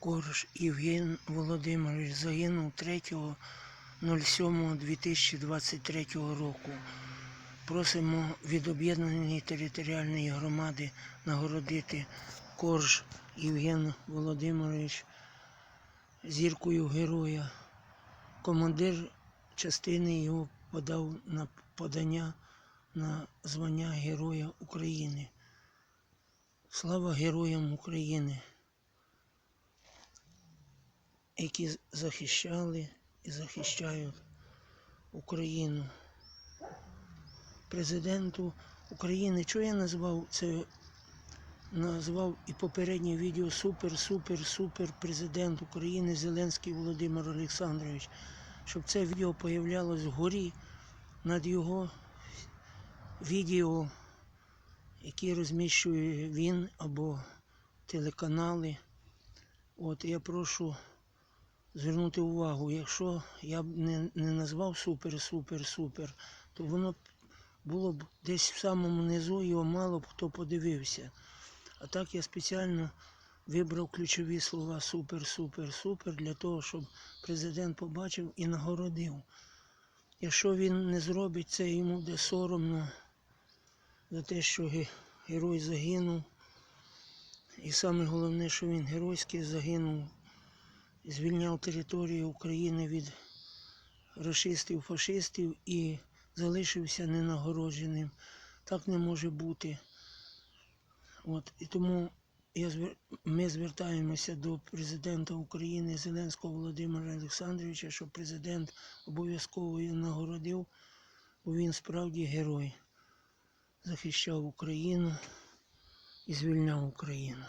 Корж Євген Володимирович загинув 3.07.2023 року. Просимо від об'єднаної територіальної громади нагородити Корж Євген Володимирович зіркою героя. Командир частини його подав на подання на звання Героя України. Слава героям України, які захищали і захищають Україну. Президенту України, що я назвав це? Назвав і попереднє відео Супер, супер, супер президент України Зеленський Володимир Олександрович. Щоб це відео появлялось вгорі над його відео, які розміщує він або телеканали. От я прошу звернути увагу, якщо я б не, не назвав супер, супер, супер, то воно було б десь в самому низу, його мало б хто подивився. А так я спеціально вибрав ключові слова супер, супер, супер для того, щоб президент побачив і нагородив. Якщо він не зробить це, йому буде соромно за те, що герой загинув. І саме головне, що він геройськи загинув, звільняв територію України від рашистів, фашистів і залишився ненагородженим. Так не може бути. От, і тому я, ми звертаємося до президента України Зеленського Володимира Олександровича, щоб президент обов'язково його нагородив, бо він справді герой. Захищав Україну і звільняв Україну.